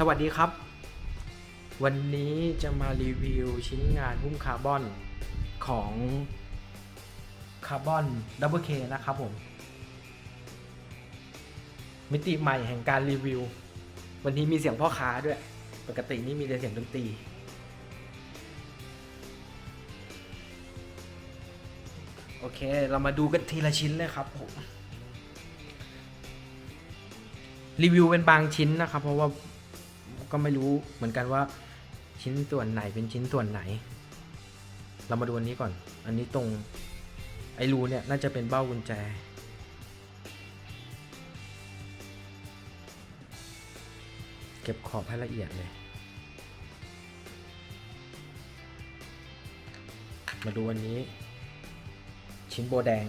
สวัสดีครับ วันนี้จะมารีวิวชิ้นงานหุ้มคาร์บอนของคาร์บอนดับเบิลเคนะครับผม มิติใหม่แห่งการรีวิว วันนี้มีเสียงพ่อค้าด้วย ปกตินี่มีแต่เสียงดนตรี โอเค เรามาดูกันทีละชิ้นเลยครับผมรีวิวเป็นบางชิ้นนะครับ เพราะว่า ก็ไม่รู้เหมือนกันว่าชิ้นส่วนไหนเป็นชิ้นส่วนไหน เรามาดูอันนี้ก่อน อันนี้ตรงไอ้รูเนี่ยน่าจะเป็นเบ้ากุญแจ เก็บขอบให้ละเอียดเลย มาดูอันนี้ ชิ้นโบแดง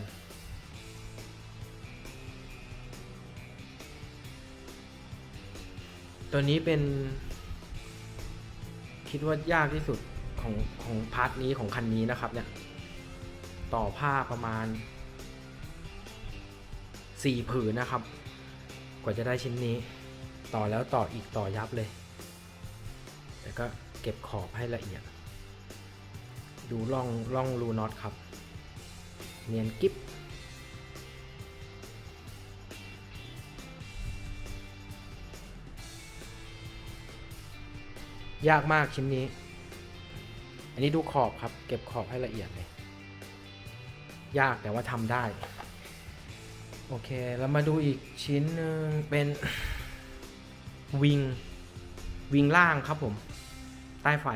ตัวนี้เป็น คิดว่ายากที่สุดของของพาร์ทนี้ของคันนี้นะครับ เนี่ย ต่อผ้าประมาณ4ผืนนะครับ กว่าจะได้ชิ้นนี้ ต่อแล้วต่ออีกต่อยับเลยแต่ก็เก็บขอบให้ละเอียด ดูร่องร่องรูน็อตครับ เนียนกิ๊บ ยากมากชิ้นนี้ อันนี้ดูขอบครับ เก็บขอบให้ละเอียดเลย ยากแต่ว่าทำได้ โอเค แล้วมาดูอีกชิ้นนึงเป็นวิง วิงล่างครับผม ใต้ไฟ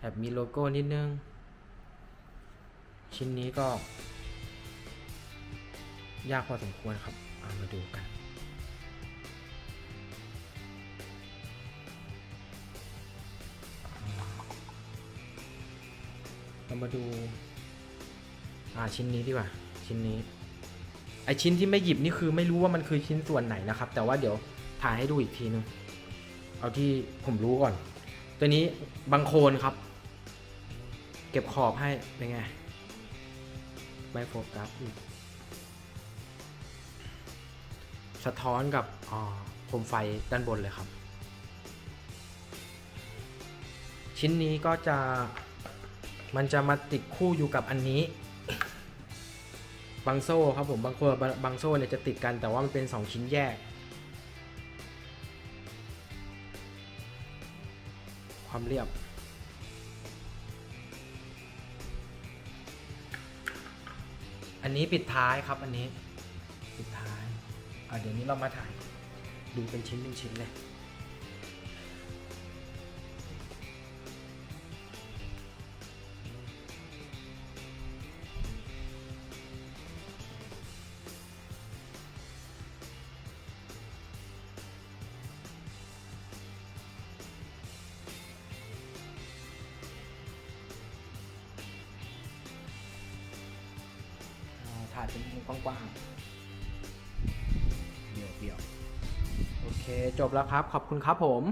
แบบมีโลโก้นิดนึง ชิ้นนี้ก็ ยากพอสมควรครับ เอามาดูกัน เรามาดู อ่าชิ้นนี้ดีกว่า ชิ้นนี้ ไอชิ้นที่ไม่หยิบนี่คือไม่รู้ว่ามันคือชิ้นส่วนไหนนะครับ แต่ว่าเดี๋ยวถ่ายให้ดูอีกทีนึง เอาที่ผมรู้ก่อน ตัวนี้บางโคนครับ เก็บขอบให้ เป็นไง ไม่โฟกัสอีกสะท้อนกับอ่าโคมไฟด้านบนเลยครับ ชิ้นนี้ก็จะ มันจะมาติดคู่อยู่กับอันนี้บางโซ่ครับผมบางคนบางบางโซ่เนี่ยจะติดกันแต่ว่ามันเป็น 2 ชิ้นแยก ความเรียบ อันนี้ปิดท้ายครับอันนี้ ปิดท้ายอะเดี๋ยวนี้เรามาถ่ายดูเป็นชิ้นเป็นชิ้นเลย ถ่ายเป็นมุมกว้างๆเดี่ยวๆโอเค จบแล้วครับ ขอบคุณครับผม